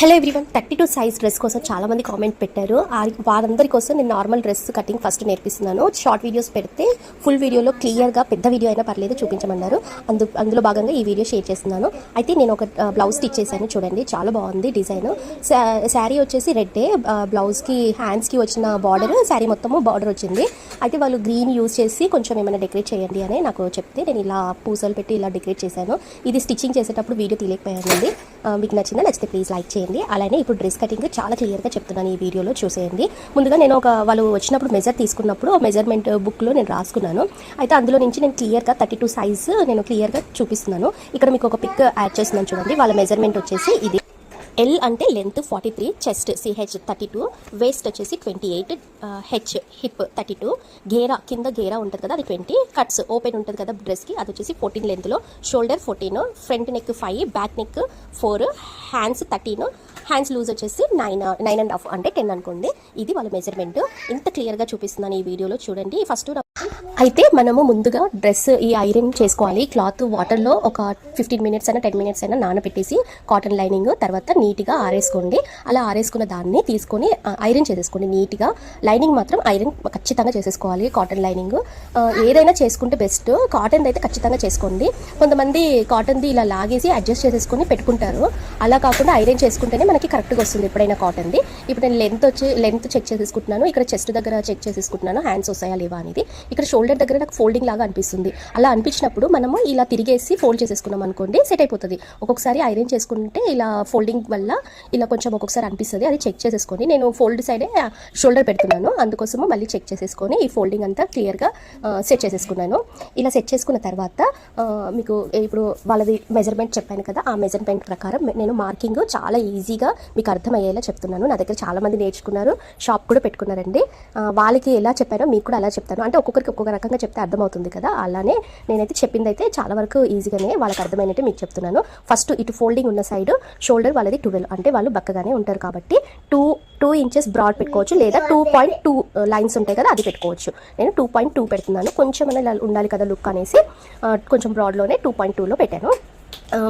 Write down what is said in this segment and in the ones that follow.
Hello everyone thirty two size dress కోసం చాలామంది comment పెట్టారు. వారందరి కోసం నేను నార్మల్ డ్రెస్ కటింగ్ ఫస్ట్ నేర్పిస్తున్నాను. షార్ట్ వీడియోస్ పెడితే ఫుల్ వీడియోలో క్లియర్గా పెద్ద వీడియో అయినా పర్లేదు చూపించమన్నారు. అందు అందులో భాగంగా ఈ వీడియో షేర్ చేస్తున్నాను. అయితే నేను ఒక బ్లౌజ్ స్టిచ్ చేశాను. చూడండి చాలా బాగుంది డిజైన్ శారీ వచ్చేసి రెడ్డే బ్లౌజ్కి హ్యాండ్స్కి వచ్చిన బార్డర్ శారీ మొత్తము బార్డర్ వచ్చింది. అయితే వాళ్ళు గ్రీన్ యూజ్ చేసి కొంచెం ఏమైనా డెకరేట్ చేయండి అని నాకు చెప్తే నేను ఇలా పూసలు పెట్టి ఇలా డెకరేట్ చేశాను. ఇది స్టిచ్చింగ్ చేసేటప్పుడు వీడియో తీయలేకపోయానండి. మీకు నచ్చిందా నచ్చితే ప్లీజ్ లైక్ చేయండి. అలానే ఇప్పుడు డ్రెస్ కటింగ్ చాలా క్లియర్గా చెప్తున్నాను ఈ వీడియోలో చూసేయండి. ముందుగా నేను ఒక వాళ్ళు వచ్చినప్పుడు మెజర్ తీసుకున్నప్పుడు మెజర్మెంట్ బుక్లో నేను రాసుకున్నాను. అయితే అందులో నుంచి నేను క్లియర్గా థర్టీ టూ సైజ్ నేను క్లియర్గా చూపిస్తున్నాను. ఇక్కడ మీకు ఒక పిక్ యాడ్ చేస్తున్నాను చూడండి. వాళ్ళ మెజర్మెంట్ వచ్చేసి ఇది. ఎల్ అంటే length forty three chest C H thirty two waist వచ్చేసి twenty eight H hip thirty two గేరా కింద గేరా ఉంటుంది కదా అది ట్వంటీ కట్స్ ఓపెన్ ఉంటుంది కదా డ్రెస్కి అది వచ్చేసి ఫోర్టీన్ లెంత్లో shoulder fourteen front neck five back neck four hands thirteen hands loose వచ్చేసి నైన్ నైన్ అండ్ హాఫ్ అంటే టెన్ అనుకోండి. ఇది వాళ్ళ మెజర్మెంట్ ఇంత క్లియర్గా చూపిస్తున్నాను ఈ వీడియోలో చూడండి. ఫస్ట్ అయితే మనము ముందుగా డ్రెస్ ఈ ఐరన్ చేసుకోవాలి. క్లాత్ వాటర్లో ఒక ఫిఫ్టీన్ మినిట్స్ అయినా టెన్ మినిట్స్ అయినా నానబెట్టేసి కాటన్ లైనింగ్ తర్వాత నీట్గా ఆరేసుకోండి. అలా ఆరేసుకున్న దాన్ని తీసుకొని ఐరన్ చేసేసుకోండి నీట్గా. లైనింగ్ మాత్రం ఐరన్ ఖచ్చితంగా చేసేసుకోవాలి కాటన్ లైనింగ్. ఏదైనా చేసుకుంటే బెస్ట్. కాటన్ అయితే ఖచ్చితంగా చేసుకోండి. కొంతమంది కాటన్ది ఇలా లాగేసి అడ్జస్ట్ చేసేసుకొని పెట్టుకుంటారు. అలా కాకుండా ఐరన్ చేసుకుంటేనే మనకి కరెక్ట్గా వస్తుంది ఎప్పుడైనా కాటన్ది. ఇప్పుడు నేను లెంత్ వచ్చి లెంత్ చెక్ చేసేసుకుంటున్నాను. ఇక్కడ చెస్ట్ దగ్గర చెక్ చేసేసుకుంటున్నాను. హ్యాండ్స్ వస్తాయా లేవా అనేది. ఇక్కడ షోల్డర్ దగ్గర నాకు ఫోల్డింగ్ లాగా అనిపిస్తుంది. అలా అనిపించినప్పుడు మనము ఇలా తిరిగేసి ఫోల్డ్ చేసేసుకున్నాం అనుకోండి సెట్ అయిపోతుంది. ఒక్కొక్కసారి ఐరన్ చేసుకుంటే ఇలా ఫోల్డింగ్ వల్ల ఇలా కొంచెం ఒక్కొక్కసారి అనిపిస్తుంది. అది చెక్ చేసేసుకొని నేను ఫోల్డ్ సైడే షోల్డర్ పెడుతున్నాను. అందుకోసము మళ్ళీ చెక్ చేసేసుకొని ఈ ఫోల్డింగ్ అంతా క్లియర్గా సెట్ చేసేసుకున్నాను. ఇలా సెట్ చేసుకున్న తర్వాత మీకు ఇప్పుడు వాళ్ళది మెజర్మెంట్ చెప్పాను కదా ఆ మెజర్మెంట్ ప్రకారం నేను మార్కింగ్ చాలా ఈజీగా మీకు అర్థమయ్యేలా చెప్తున్నాను. నా దగ్గర చాలామంది నేర్చుకున్నారు. షాప్ కూడా పెట్టుకున్నారండి. వాళ్ళకి ఎలా చెప్పానో మీకు కూడా అలా చెప్తాను. అంటే ఒక్కొక్కరికి ఒక్కొక్క రకంగా చెప్తే అర్థమవుతుంది కదా. అలానే నేనైతే చెప్పింది అయితే చాలా వరకు ఈజీగానే వాళ్ళకి అర్థమైనట్టు మీకు చెప్తున్నాను. ఫస్ట్ ఇటు ఫోల్డింగ్ ఉన్న సైడ్ షోల్డర్ వాళ్ళది ట్వెల్వ్ అంటే వాళ్ళు బక్కగానే ఉంటారు కాబట్టి టూ టూ ఇంచెస్ బ్రాడ్ పెట్టుకోవచ్చు లేదా టూ పాయింట్ టూ లైన్స్ ఉంటాయి కదా అది పెట్టుకోవచ్చు. నేను టూ పాయింట్ టూ పెడుతున్నాను. కొంచెం ఇలా ఉండాలి కదా లుక్ అనేసి uh, కొంచెం బ్రాడ్లోనే టూ పాయింట్ టూలో పెట్టాను.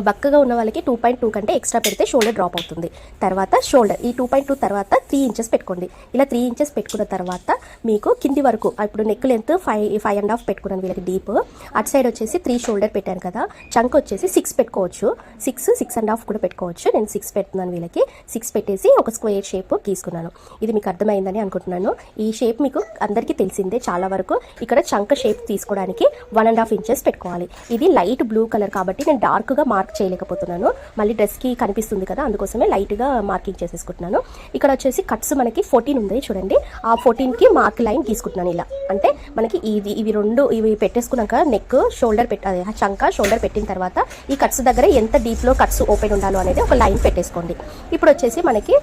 బక్కగా ఉన్న వాళ్ళకి టూ పాయింట్ టూ కంటే ఎక్స్ట్రా పెడితే షోల్డర్ డ్రాప్ అవుతుంది. తర్వాత షోల్డర్ ఈ టూ పాయింట్ టూ తర్వాత త్రీ ఇంచెస్ పెట్టుకోండి. ఇలా త్రీ ఇంచెస్ పెట్టుకున్న తర్వాత మీకు కింది వరకు ఇప్పుడు neck length five five and half పెట్టుకున్నాను వీళ్ళకి డీప్ అటు సైడ్ వచ్చేసి త్రీ షోల్డర్ పెట్టాను కదా చంక్ వచ్చేసి సిక్స్ పెట్టుకోవచ్చు. సిక్స్ సిక్స్ అండ్ హాఫ్ కూడా పెట్టుకోవచ్చు. నేను సిక్స్ పెడుతున్నాను వీళ్ళకి. సిక్స్ పెట్టేసి ఒక స్క్వేర్ షేప్ గీసుకున్నాను ఇది మీకు అర్థమైందని అనుకుంటున్నాను. ఈ షేప్ మీకు అందరికీ తెలిసిందే చాలా వరకు. ఇక్కడ చంక షేప్ తీసుకోవడానికి వన్ అండ్ హాఫ్ ఇంచెస్ పెట్టుకోవాలి. ఇది లైట్ బ్లూ కలర్ కాబట్టి నేను డార్క్ డార్క్గా మార్క్ చేయలేకపోతున్నాను. మళ్ళీ డ్రెస్కి కనిపిస్తుంది కదా అందుకోసమే లైట్గా మార్కింగ్ చేసేసుకుంటున్నాను. ఇక్కడ వచ్చేసి కట్స్ మనకి ఫోర్టీన్ ఉంది చూడండి. ఆ ఫోర్టీన్కి మార్క్ లైన్ తీసుకుంటున్నాను ఇలా. అంటే మనకి ఇది ఇవి రెండు ఇవి పెట్టేసుకున్నాక నెక్ షోల్డర్ పెట్ట చంక షోల్డర్ పెట్టిన తర్వాత ఈ కట్స్ దగ్గర ఎంత డీప్లో కట్స్ ఓపెన్ ఉండాలో అనేది ఒక లైన్ పెట్టేసుకోండి. ఇప్పుడు వచ్చేసి మనకి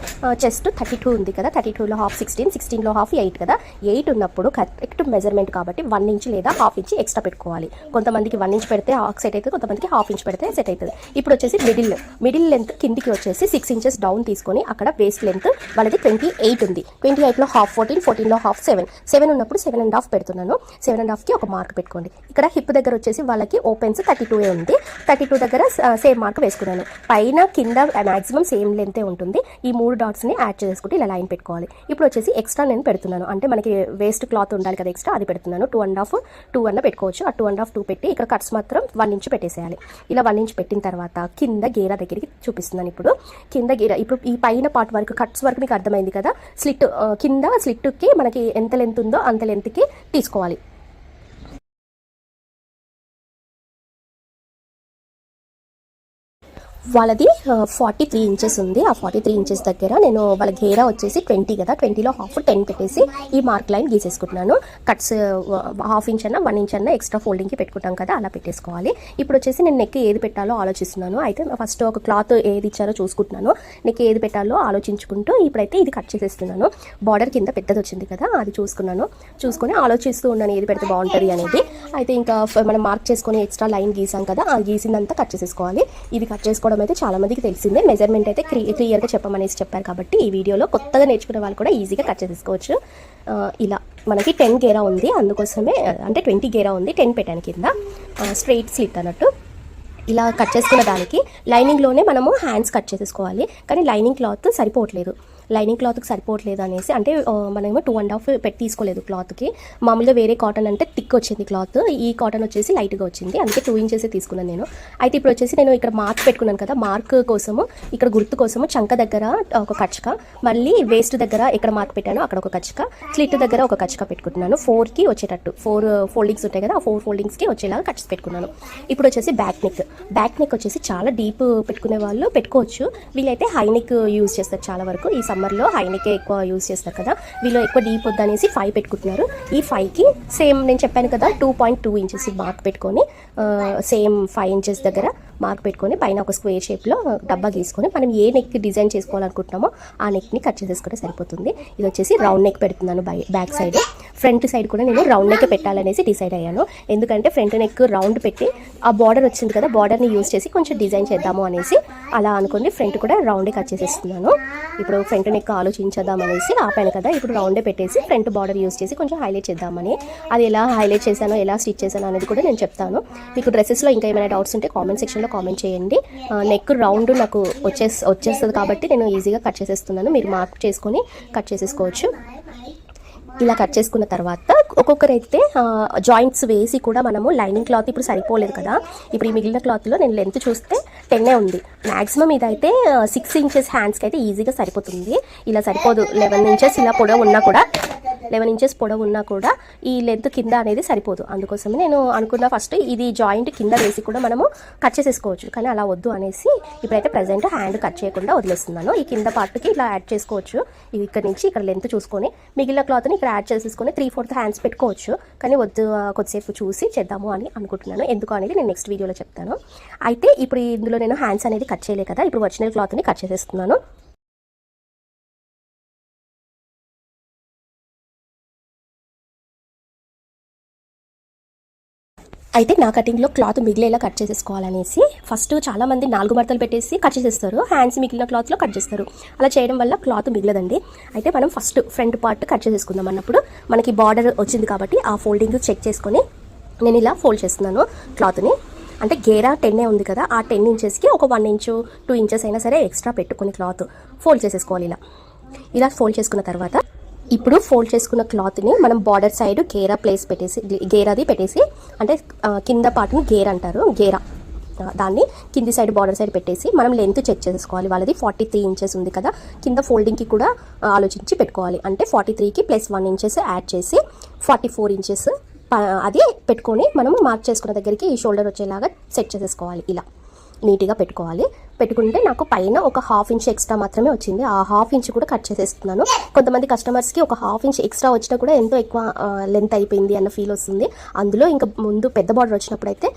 చెస్ట్ థర్టీ టూ ఉంది కదా థర్టీ టూలో హాఫ్ సిక్స్టీన్ సిక్స్టీన్లో హాఫ్ ఎయిట్ కదా. ఎయిట్ ఉన్నప్పుడు కరెక్ట్ మెజర్మెంట్ కాబట్టి వన్ ఇంచ్ లేదా హాఫ్ ఇంచ్ ఎక్స్ట్రా పెట్టుకోవాలి. కొంతమందికి వన్ ఇంచ్ పెడితే సెట్ అవుతుంది కొంతమందికి హాఫ్ ఇంచ్ పెడితే సెట్ అవుతుంది ఇప్పుడు వచ్చేసి మిడిల్ మిడిల్ లెంత్ కిందికి వచ్చేసి సిక్స్ ఇంచెస్ డౌన్ తీసుకొని అక్కడ వేస్ట్ లెంత్ వాళ్ళది ట్వంటీ ఎయిట్ ఉంది ట్వంటీ ఎయిట్లో హాఫ్ ఫోర్టీన్ ఫోర్టీన్లో హాఫ్ సెవెన్ సెవెన్ ఉన్నప్పుడు సెవెన్ అండ్ హాఫ్ పెడుతున్నాను. సెవెన్ అండ్ హాఫ్కి ఒక మార్క్ పెట్టుకోండి. ఇక్కడ హిప్ దగ్గర వచ్చేసి వాళ్ళకి ఓపెన్స్ థర్టీ టూ ఉంది. థర్టీ టూ దగ్గర సేమ్ మార్క్ వేసుకున్నాను. పైన కింద మాక్సిమం సేమ్ లెంతే ఉంటుంది. ఈ మూడు డాట్స్ని యాడ్ చేసుకుంటే ఇలా లైన్ పెట్టుకోవాలి. ఇప్పుడు వచ్చేసి ఎక్స్ట్రా నేను పెడుతున్నాను. అంటే మనకి వేస్ట్ క్లాత్ ఉండాలి కదా ఎక్స్ట్రా అది పెడుతున్నాను. టూ అండ్ హాఫ్ టూ అన్న పెట్టుకోవచ్చు. ఆ టూ అండ్ హాఫ్ టూ పెట్టి ఇక్కడ కట్స్ మాత్రం వన్ ఇంచ్ పెట్టేసేయాలి. ఇలా వన్ ఇంచ్ పెట్టిన తర్వాత కింద గేరా దగ్గరికి చూపిస్తున్నాను ఇప్పుడు. కింద గేరా ఇప్పుడు ఈ పైన పార్ట్ వరకు కట్స్ వరకు మీకు అర్థమైంది కదా? స్లిట్ కింద స్లిట్కి మనకి ఎంత లెంత్ ఉందో అంత లెంత్కి తీసుకోవాలి. వాళ్ళది ఫార్టీ త్రీ ఇంచెస్ ఉంది. ఆ ఫార్టీ త్రీ ఇంచెస్ దగ్గర నేను వాళ్ళ గేరా వచ్చేసి ట్వంటీ కదా. ట్వంటీలో హాఫ్ టెన్ పెట్టేసి ఈ మార్క్ లైన్ గీసేసుకుంటున్నాను. కట్స్ హాఫ్ ఇంచ్ అన్న వన్ ఇంచ్ అన్న ఎక్స్ట్రా ఫోల్డింగ్కి పెట్టుకుంటాం కదా అలా పెట్టేసుకోవాలి. ఇప్పుడు వచ్చేసి నేను నెక్ ఏది పెట్టాలో ఆలోచిస్తున్నాను. అయితే ఫస్ట్ ఒక క్లాత్ ఏది ఇచ్చారో చూసుకుంటున్నాను. నెక్ ఏది పెట్టాలో ఆలోచించుకుంటూ ఇప్పుడైతే ఇది కట్ చేసేస్తున్నాను. బార్డర్ కింద పెద్దది వచ్చింది కదా అది చూసుకున్నాను. చూసుకొని ఆలోచిస్తూ ఉన్నాను ఏది పెడితే బాగుంటుంది అనేది. అయితే ఇంకా మనం మార్క్ చేసుకొని ఎక్స్ట్రా లైన్ గీసాం కదా ఆ గీసిందంతా కట్ చేసేసుకోవాలి. ఇది కట్ చేసుకోవడం అయితే చాలా మందికి తెలిసిందే. మెజర్మెంట్ అయితే క్లియర్ క్లియర్గా చెప్పమనేసి చెప్పారు కాబట్టి ఈ వీడియోలో కొత్తగా నేర్చుకునే వాళ్ళు కూడా ఈజీగా కట్ చేసుకోవచ్చు ఇలా మనకి టెన్ గేరా ఉంది. అందుకోసమే అంటే ట్వంటీ గేరా ఉంది. టెన్ పెట్టాను కింద. స్ట్రెయిట్ స్లిట్ అన్నట్టు. ఇలా కట్ చేసుకున్న దానికి లైనింగ్లోనే మనము హ్యాండ్స్ కట్ చేసేసుకోవాలి. కానీ లైనింగ్ క్లాత్ సరిపోవట్లేదు. లైనింగ్ క్లాత్కి సరిపోవట్లేదు అనేసి అంటే మనమేమో టూ అండ్ హాఫ్ పెట్టి తీసుకోలేదు క్లాత్కి. మామూలుగా వేరే కాటన్ అంటే థిక్ వచ్చింది క్లాత్ ఈ కాటన్ వచ్చేసి లైట్గా వచ్చింది. అందుకే టూ ఇంచెస్ తీసుకున్నాను నేను. అయితే ఇప్పుడు వచ్చేసి నేను ఇక్కడ మార్క్ పెట్టుకున్నాను కదా మార్క్ కోసము ఇక్కడ గుర్తు కోసము చంక దగ్గర ఒక కచ్చక మళ్ళీ వేస్ట్ దగ్గర ఎక్కడ మార్క్ పెట్టానో అక్కడ ఒక కచ్చక స్లిట్ దగ్గర ఒక కచ్చక పెట్టుకుంటున్నాను ఫోర్కి వచ్చేటట్టు ఫోర్ ఫోల్డింగ్స్ uh, ఉంటాయి కదా ఆ ఫోర్ ఫోల్డింగ్స్కి వచ్చేలాగా కట్స్ పెట్టుకున్నాను. ఇప్పుడు వచ్చేసి బ్యాక్ నెక్ బ్యాక్ నెక్ వచ్చేసి చాలా డీప్ పెట్టుకునే వాళ్ళు పెట్టుకోవచ్చు. వీళ్ళైతే హై నెక్ యూజ్ చేస్తారు చాలా వరకు. ఈ సమ్మర్లో హైనకే ఎక్కువ యూజ్ చేస్తారు కదా వీళ్ళు ఎక్కువ డీప్ వద్దనేసి ఫైవ్ పెట్టుకుంటున్నారు. ఈ ఫైవ్కి సేమ్ నేను చెప్పాను కదా two point two inches mark పెట్టుకొని సేమ్ ఫైవ్ ఇంచెస్ దగ్గర మార్క్ పెట్టుకొని పైన ఒక స్క్వేర్ షేప్లో డబ్బా గీసుకొని మనం ఏ నెక్ డిజైన్ చేసుకోవాలనుకుంటున్నామో ఆ నెక్ని కట్ చేసేసుకుంటే సరిపోతుంది. ఇది వచ్చేసి రౌండ్ నెక్ పెడుతున్నాను by back side front side కూడా నేను రౌండ్ నెక్ పెట్టాలనేసి డిసైడ్ అయ్యాను. ఎందుకంటే ఫ్రంట్ నెక్ రౌండ్ పెట్టి ఆ బార్డర్ వచ్చింది కదా బార్డర్ని యూజ్ చేసి కొంచెం డిజైన్ చేద్దాము అనేసి అలా అనుకుని ఫ్రంట్ కూడా రౌండే కట్ చేసేస్తున్నాను. ఇప్పుడు ఫ్రంట్ నెక్ ఆలోచించేద్దాం అనేసి ఆపాను కదా ఇప్పుడు రౌండే పెట్టేసి ఫ్రంట్ బార్డర్ యూజ్ చేసి కొంచెం హైలైట్ చేద్దామని. అది ఎలా హైలైట్ చేశానో ఎలా స్టిచ్ చేశానో అనేది కూడా నేను చెప్తాను. మీకు డ్రెస్సెస్లో ఇంకా ఏమైనా డౌట్స్ ఉంటే కామెంట్ సెక్షన్లో కామెంట్ చేయండి. నెక్ రౌండ్ నాకు వచ్చే వచ్చేస్తుంది కాబట్టి నేను ఈజీగా కట్ చేసేస్తున్నాను. మీరు మార్క్ చేసుకొని కట్ చేసేసుకోవచ్చు. ఇలా కట్ చేసుకున్న తర్వాత ఒక్కొక్కరైతే జాయింట్స్ వేసి కూడా మనము లైనింగ్ క్లాత్ ఇప్పుడు సరిపోలేదు కదా. ఇప్పుడు ఈ మిగిలిన క్లాత్లో నేను లెంత్ చూస్తే టెన్నే ఉంది. మ్యాక్సిమం ఇదైతే సిక్స్ ఇంచెస్ హ్యాండ్స్కి అయితే ఈజీగా సరిపోతుంది. ఇలా సరిపోదు. లెవెన్ ఇంచెస్ ఇలా పొడవు ఉన్నా కూడా లెవెన్ ఇంచెస్ పొడవు ఉన్నా కూడా ఈ లెంత్ కింద అనేది సరిపోదు. అందుకోసమే నేను అనుకున్న ఫస్ట్ ఇది జాయింట్ కింద వేసి కూడా మనము కట్ చేసేసుకోవచ్చు. కానీ అలా వద్దు అనేసి ఇప్పుడైతే ప్రజెంట్ హ్యాండ్ కట్ చేయకుండా వదిలేస్తున్నాను. ఈ కింద పార్ట్కి ఇలా యాడ్ చేసుకోవచ్చు. ఇక్కడ నుంచి ఇక్కడ లెంత్ చూసుకొని మిగిలిన క్లాత్ని ఇక్కడ యాడ్ చేసేసుకొని త్రీ ఫోర్త్ హ్యాండ్స్ పెట్టుకోవచ్చు. కానీ వద్దు కొద్దిసేపు చూసి చేద్దాము అని అనుకుంటున్నాను. ఎందుకు అనేది నేను నెక్స్ట్ వీడియోలో చెప్తాను. అయితే ఇప్పుడు ఇందులో నేను హ్యాండ్స్ అనేది కట్ చేయలే కదా. ఇప్పుడు వచ్చిన క్లాత్ని కట్ చేసేస్తున్నాను. అయితే నా కటింగ్లో క్లాత్ మిగిలేలా కట్ చేసేసుకోవాలనేసి ఫస్ట్ చాలా మంది నాలుగు మడతలు పెట్టేసి కట్ చేసేస్తారు. హ్యాండ్స్ మిగిలిన క్లాత్లో కట్ చేస్తారు. అలా చేయడం వల్ల క్లాత్ మిగలదండి. అయితే మనం ఫస్ట్ ఫ్రంట్ పార్ట్ కట్ చేసేసుకుందాం అన్నప్పుడు మనకి బార్డర్ వచ్చింది కాబట్టి ఆ ఫోల్డింగ్ చెక్ చేసుకొని నేను ఇలా ఫోల్డ్ చేస్తున్నాను క్లాత్ని అంటే గేరా టెన్నే ఉంది కదా ఆ టెన్ ఇంచెస్కి ఒక వన్ ఇంచు టూ ఇంచెస్ అయినా సరే ఎక్స్ట్రా పెట్టుకుని క్లాత్ ఫోల్డ్ చేసేసుకోవాలి ఇలా. ఇలా ఫోల్డ్ చేసుకున్న తర్వాత ఇప్పుడు ఫోల్డ్ చేసుకున్న క్లాత్ని మనం బార్డర్ సైడ్ గేరా ప్లేస్ పెట్టేసి గేరాది పెట్టేసి అంటే కింద పార్ట్ని గేర్ అంటారు గేరా. దాన్ని కింది సైడ్ బార్డర్ సైడ్ పెట్టేసి మనం లెంత్ చెక్ చేసుకోవాలి. వాళ్ళది ఫార్టీ త్రీ ఇంచెస్ ఉంది కదా కింద ఫోల్డింగ్కి కూడా ఆలోచించి పెట్టుకోవాలి. అంటే ఫార్టీ త్రీకి ప్లస్ వన్ ఇంచెస్ యాడ్ చేసి ఫార్టీ ఫోర్ ఇంచెస్ అది పెట్టుకొని మనం మార్క్ చేసుకున్న దగ్గరికి ఈ షోల్డర్ వచ్చేలాగా సెట్ చేసేసుకోవాలి ఇలా. నీట్గా పెట్టుకోవాలి. పెట్టుకుంటే నాకు పైన ఒక హాఫ్ ఇంచ్ ఎక్స్ట్రా మాత్రమే వచ్చింది. ఆ హాఫ్ ఇంచ్ కూడా కట్ చేసేస్తున్నాను. కొంతమంది కస్టమర్స్కి ఒక హాఫ్ ఇంచ్ ఎక్స్ట్రా వచ్చినా కూడా ఎంతో ఎక్కువ లెంత్ అయిపోయింది అన్న ఫీల్ వస్తుంది. అందులో ఇంకా ముందు పెద్ద బార్డర్ వచ్చినప్పుడు అయితే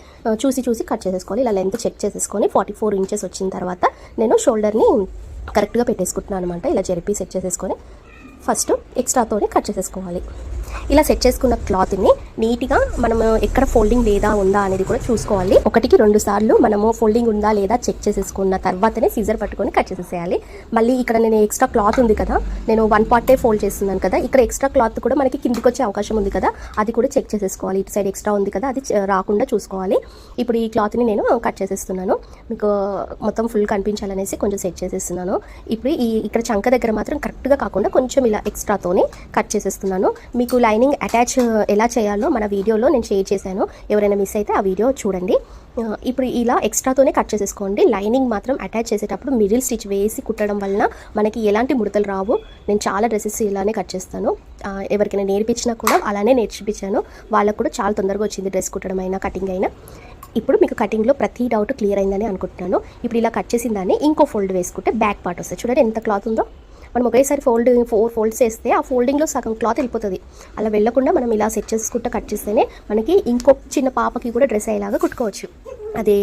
చూసి చూసి కట్ చేసేసుకోవాలి. ఇలా లెంత్ చెక్ చేసేసుకొని ఫార్టీ ఫోర్ ఇంచెస్ వచ్చిన తర్వాత నేను షోల్డర్ని కరెక్ట్గా పెట్టేసుకుంటున్నాను అనమాట ఇలా జరిపి సెట్ చేసేసుకొని ఫస్ట్ ఎక్స్ట్రాతోనే కట్ చేసేసుకోవాలి. ఇలా సెట్ చేసుకున్న క్లాత్ని నీట్గా మనము ఎక్కడ ఫోల్డింగ్ లేదా ఉందా అనేది కూడా చూసుకోవాలి. ఒకటికి రెండు సార్లు మనము ఫోల్డింగ్ ఉందా లేదా చెక్ చేసేసుకున్న తర్వాతనే సీజర్ పట్టుకొని కట్ చేసేసేయాలి. మళ్ళీ ఇక్కడ నేను ఎక్స్ట్రా క్లాత్ ఉంది కదా నేను వన్ పార్టే ఫోల్డ్ చేస్తున్నాను కదా ఇక్కడ ఎక్స్ట్రా క్లాత్ కూడా మనకి కిందికి వచ్చే అవకాశం ఉంది కదా అది కూడా చెక్ చేసేసుకోవాలి. ఇటు సైడ్ ఎక్స్ట్రా ఉంది కదా అది రాకుండా చూసుకోవాలి. ఇప్పుడు ఈ క్లాత్ని నేను కట్ చేసేస్తున్నాను. మీకు మొత్తం ఫుల్ కనిపించాలనేసి కొంచెం సెట్ చేసేస్తున్నాను. ఇప్పుడు ఈ ఇక్కడ చంక దగ్గర మాత్రం కరెక్ట్గా కాకుండా కొంచెం ఇలా ఎక్స్ట్రాతోనే కట్ చేసేస్తున్నాను. మీకు లైనింగ్ అటాచ్ uh, ఎలా చేయాలో మన వీడియోలో నేను షేర్ చేశాను. ఎవరైనా మిస్ అయితే ఆ వీడియో చూడండి. Uh, ఇప్పుడు ఇలా ఎక్స్ట్రాతోనే కట్ చేసేసుకోండి. లైనింగ్ మాత్రం అటాచ్ చేసేటప్పుడు మిడిల్ స్టిచ్ వేసి కుట్టడం వలన మనకి ఎలాంటి ముడతలు రావు. నేను చాలా డ్రెస్సెస్ ఇలానే కట్ చేస్తాను. Uh, ఎవరికైనా నేర్పించినా కూడా అలానే నేర్పించాను. వాళ్ళకు కూడా చాలా తొందరగా వచ్చింది డ్రెస్ కుట్టడం అయినా కటింగ్ అయినా. ఇప్పుడు మీకు కటింగ్లో ప్రతి డౌట్ క్లియర్ అయిందని అనుకుంటున్నాను. ఇప్పుడు ఇలా కట్ చేసిన దాన్ని ఇంకో ఫోల్డ్ వేసుకుంటే బ్యాక్ పార్ట్ వస్తుంది చూడండి ఎంత క్లాత్ ఉందో. మనం ఒకేసారి ఫోల్డ్ ఫోర్ ఫోల్డ్స్ వేస్తే ఆ ఫోల్డింగ్లో సగం క్లాత్ వెళ్ళిపోతుంది. అలా వెళ్ళకుండా మనం ఇలా సెట్ చేసుకుంటూ కట్ చేస్తేనే మనకి ఇంకో చిన్న పాపకి కూడా డ్రెస్ అయ్యేలాగా కుట్టుకోవచ్చు. అది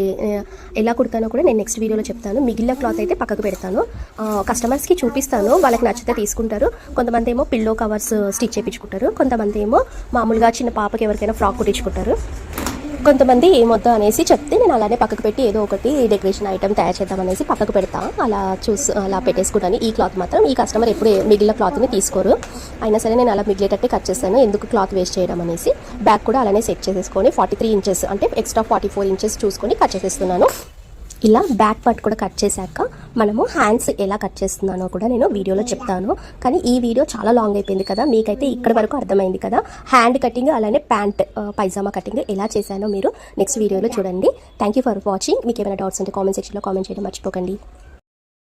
ఎలా కుడతానో కూడా నేను నెక్స్ట్ వీడియోలో చెప్తాను. మిగిలిన క్లాత్ అయితే పక్కకు పెడతాను. కస్టమర్స్కి చూపిస్తాను. వాళ్ళకి నచ్చితే తీసుకుంటారు. కొంతమంది ఏమో పిల్లో కవర్స్ స్టిచ్ చేయించుకుంటారు. కొంతమంది ఏమో మామూలుగా చిన్న పాపకి ఎవరికైనా ఫ్రాక్ కుట్టించుకుంటారు. కొంతమంది మొత్తం అనేసి చెప్తే నేను అలానే పక్కకు పెట్టి ఏదో ఒకటి డెకరేషన్ ఐటమ్ తయారు చేద్దాం అనేసి పక్కకు పెడతా. అలా చూసి అలా పెట్టేసుకుంటాను. ఈ క్లాత్ మాత్రం ఈ కస్టమర్ ఎప్పుడు మిగిలిన క్లాత్ని తీసుకోరు. అయినా సరే నేను అలా మిగిలేటట్టే కట్ చేస్తాను. ఎందుకు క్లాత్ వేస్ట్ చేయడం అనేసి? బ్యాక్ కూడా అలానే సెట్ చేసేసుకొని ఫార్టీ త్రీ ఇంచెస్ అంటే ఎక్స్ట్రా ఫార్టీ ఫోర్ ఇంచెస్ చూసుకొని కట్ చేసేస్తున్నాను. ఇలా బ్యాక్ పార్ట్ కూడా కట్ చేశాక మనము హ్యాండ్స్ ఎలా కట్ చేస్తున్నానో కూడా నేను వీడియోలో చెప్తాను. కానీ ఈ వీడియో చాలా లాంగ్ అయిపోయింది కదా మీకైతే ఇక్కడ వరకు అర్థమైంది కదా. హ్యాండ్ కటింగ్ అలానే ప్యాంట్ పైజామా కటింగ్ ఎలా చేశానో మీరు నెక్స్ట్ వీడియోలో చూడండి. థ్యాంక్ యూ ఫర్ వాచింగ్ మీకు ఏమైనా డౌట్స్ ఉంటే కామెంట్ సెక్షన్లో కామెంట్ చేయడం మర్చిపోకండి.